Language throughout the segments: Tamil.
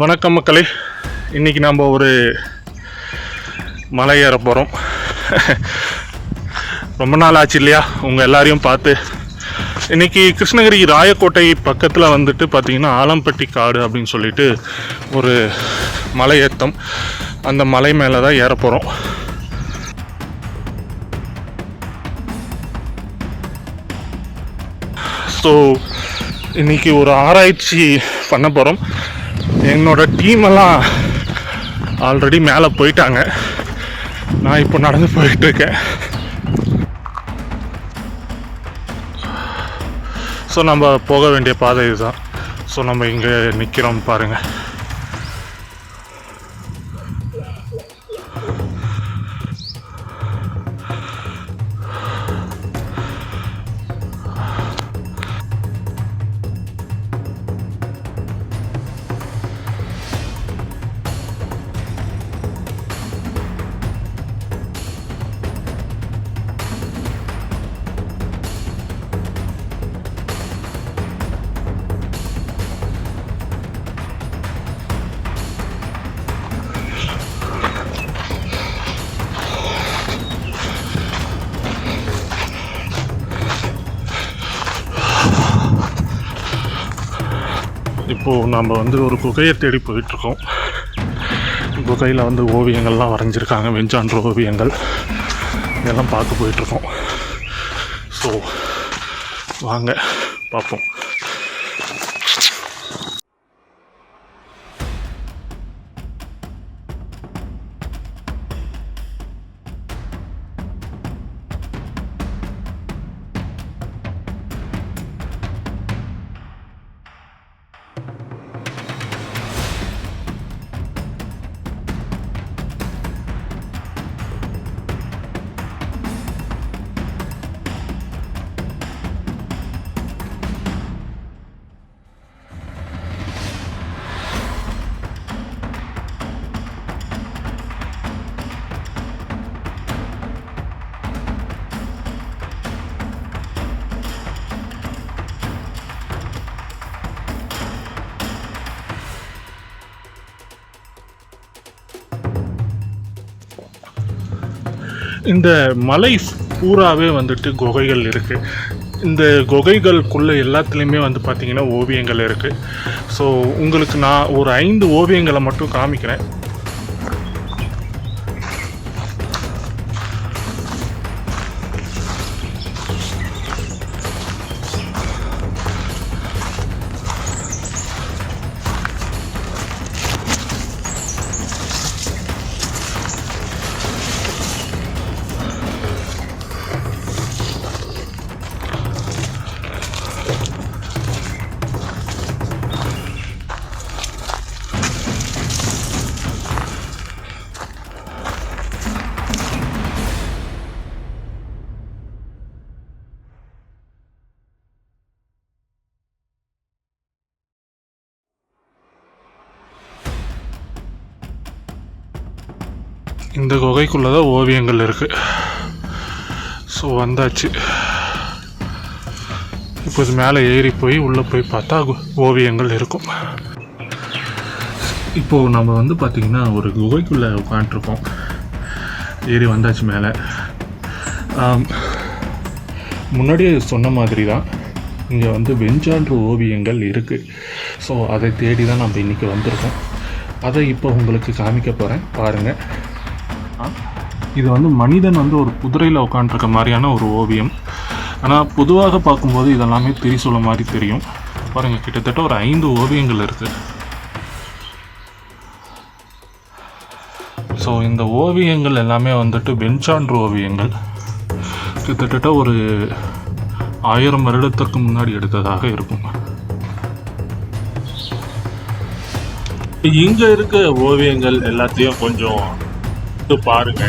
வணக்கம் மக்களே. இன்றைக்கி நம்ம ஒரு மலை ஏற போகிறோம் ரொம்ப நாள் ஆச்சு இல்லையா? உங்கள் எல்லாரையும் பார்த்து. இன்னைக்கு கிருஷ்ணகிரி ராயக்கோட்டை பக்கத்தில் வந்துட்டு பார்த்திங்கன்னா ஆலம்பட்டி காடு அப்படின்னு சொல்லிட்டு ஒரு மலை ஏற்றம். அந்த மலை மேலே தான் ஏற போகிறோம் ஸோ இன்றைக்கி ஒரு ஆராய்ச்சி பண்ண போகிறோம் என்னோட டீம் எல்லாம் ஆல்ரெடி மேலே போயிட்டாங்க. நான் இப்போ நடந்து போயிட்டு இருக்கேன் ஸோ நம்ம போக வேண்டிய பாதை இதுதான். ஸோ நம்ம இங்கே நிற்கிறோம் பாருங்கள் இப்போது நம்ம வந்து ஒரு குகையை தேடி போயிட்டுருக்கோம். குகையில் வந்து ஓவியங்கள்லாம் வரைஞ்சிருக்காங்க வெஞ்சான்ற ஓவியங்கள். இதெல்லாம் பார்க்க போயிட்டுருக்கோம். ஸோ வாங்க பார்ப்போம். இந்த மலை பூராவே வந்துட்டு குகைகள் இருக்குது இந்த குகைகளுக்குள்ள எல்லாத்துலேயுமே வந்து பார்த்திங்கன்னா ஓவியங்கள் இருக்குது ஸோ உங்களுக்கு நான் ஒரு ஐந்து ஓவியங்களை மட்டும் காமிக்கிறேன். இந்த குகைக்குள்ளே தான் ஓவியங்கள் இருக்குது ஸோ வந்தாச்சு. இப்போ இது மேலே ஏறி போய் உள்ளே போய் பார்த்தா கு- ஓவியங்கள் இருக்கும். இப்போது நம்ம வந்து பார்த்திங்கன்னா ஒரு குகைக்குள்ளே உட்காண்ட்ருக்கோம் ஏறி வந்தாச்சு மேலே. முன்னாடியே சொன்ன மாதிரி தான் இங்கே வந்து வெஞ்சான்று ஓவியங்கள் இருக்குது ஸோ அதை தேடி தான் நம்ம இன்றைக்கி வந்திருக்கோம். அதை இப்போ உங்களுக்கு காமிக்க போகிறேன் பாருங்கள் இது வந்து மனிதன் வந்து ஒரு குதிரையில் உட்காந்துருக்க மாதிரியான ஒரு ஓவியம். ஆனால் பொதுவாக பார்க்கும்போது இதெல்லாமே திரிசூல மாதிரி தெரியும். பாருங்கள் கிட்டத்தட்ட ஒரு ஐந்து ஓவியங்கள் இருக்குது ஸோ இந்த ஓவியங்கள் எல்லாமே வந்துட்டு வெஞ்சான்று ஓவியங்கள். கிட்டத்தட்ட ஒரு ஆயிரம் வருடத்திற்கு முன்னாடி எடுத்ததாக இருக்கும். இங்கே இருக்க ஓவியங்கள் எல்லாத்தையும் கொஞ்சம் போட்டு பாருங்க.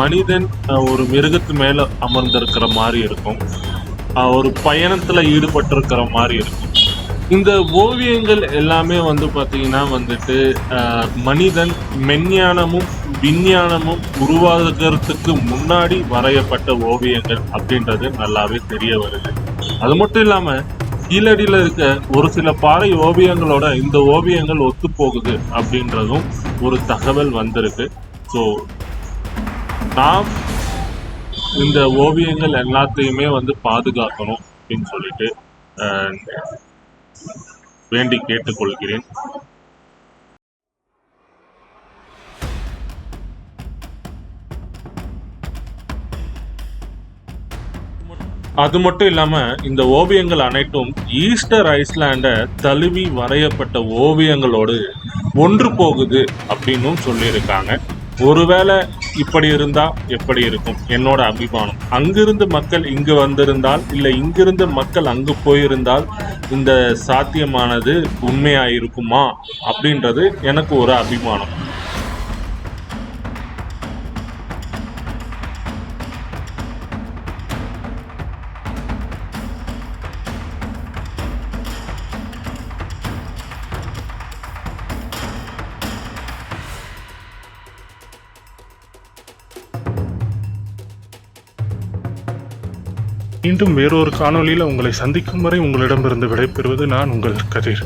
மனிதன் ஒரு மிருகத்து மேல அமர்ந்திருக்கிற மாதிரி இருக்கும். ஒரு பயணத்துல ஈடுபட்டிருக்கிற மாதிரி இருக்கும். இந்த ஓவியங்கள் எல்லாமே வந்து பார்த்தீங்கன்னா வந்துட்டு மனிதன் மெஞ்ஞானமும் விஞ்ஞானமும் உருவாகிறதுக்கு முன்னாடி வரையப்பட்ட ஓவியங்கள் அப்படின்றது நல்லாவே தெரிய வருது. அது மட்டும் இல்லாமல் கீழடியில் இருக்க ஒரு சில பாறை ஓவியங்களோட இந்த ஓவியங்கள் ஒத்து போகுது அப்படின்றதும் ஒரு தகவல் வந்திருக்கு. ஸோ நாம் இந்த ஓவியங்கள் எல்லாத்தையுமே வந்து பாதுகாக்கணும் அப்படின்னு சொல்லிட்டு அஹ், வேண்டி கேட்டுக்கொள்கிறேன். அது மட்டும் இல்லாமல் இந்த ஓவியங்கள் அனைத்தும் ஈஸ்டர் ஐஸ்லாண்டை தழுவி வரையப்பட்ட ஓவியங்களோடு ஒன்று போகுது அப்படின்னும் சொல்லியிருக்காங்க. ஒருவேளை இப்படி இருந்தா எப்படி இருக்கும்? என்னோட அபிமானம். அங்கிருந்து மக்கள் இங்கு வந்திருந்தால் இல்லை இங்கிருந்து மக்கள் அங்கு போயிருந்தால் இந்த சாத்தியமானது உண்மையாக இருக்குமா அப்படின்றது எனக்கு ஒரு அபிமானம். மீண்டும் வேறொரு காணொளியில் உங்களை சந்திக்கும் வரை உங்களிடமிருந்து விடைபெறுவது நான் உங்கள் கதிர்.